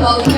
Bye.